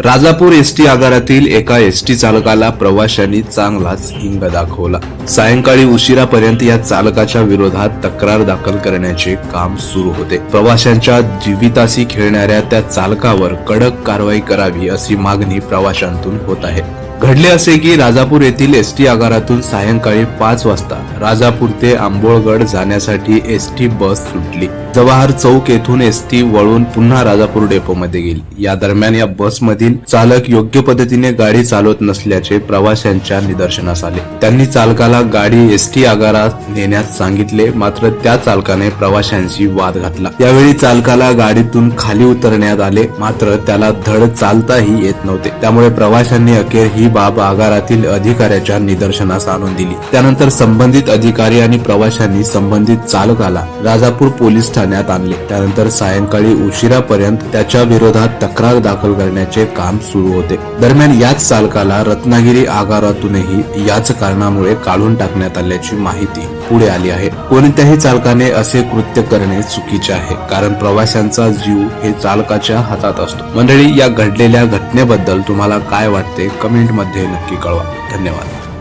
Rajapur ST आगारातील एका ST चालकाला प्रवाशांनी चांगलाच हिंग दाखवला. सायंकाळी उशिरापर्यंत या चालकाच्या विरोधात तक्रार दाखल करण्याचे काम सुरू होते. प्रवाशांच्या जीविताशी खेळणाऱ्या त्या चालकावर कडक कारवाई करावी अशी मागणी प्रवाशांतून होत आहे. घडले असे की राजापूर येथील एसटी आगारातून सायंकाळी पाच वाजता राजापूर ते आंबोळगड जाण्यासाठी एसटी बस सुटली. जवाहर चौक येथून एसटी वळून पुन्हा राजापूर डेपोमध्ये गेली. या दरम्यान या बसमधील चालक योग्य पद्धतीने गाडी चालवत नसल्याचे प्रवाशांच्या निदर्शनास आले. त्यांनी चालकाला गाडी एसटी आगारात नेण्यास सांगितले मात्र त्या चालकाने प्रवाशांशी वाद घातला. यावेळी चालकाला गाडीतून खाली उतरण्यात आले मात्र त्याला धड चालताही येत नव्हते. त्यामुळे प्रवाशांनी अखेर ही बाब आगारातील अधिकाऱ्याच्या निदर्शनास आणून दिली. त्यानंतर संबंधित अधिकारी आणि प्रवाशांनी संबंधित चालकाला राजापूर पोलीस ठाण्यात आणले. त्यानंतर सायंकाळी उशिरापर्यंत त्याच्या विरोधात तक्रार दाखल करण्याचे काम सुरू होते. दरम्यान याच चालकाला रत्नागिरी आगारातूनही याच कारणामुळे काढून टाकण्यात आल्याची माहिती पुढे आली आहे. कोणत्याही चालकाने असे कृत्य करणे चुकीचे आहे कारण प्रवाशांचा जीव हे चालकाच्या हातात असतो. मंडळी या घडलेल्या घटनेबद्दल तुम्हाला काय वाटते? कमेंट मध्ये नक्की कळवा. धन्यवाद.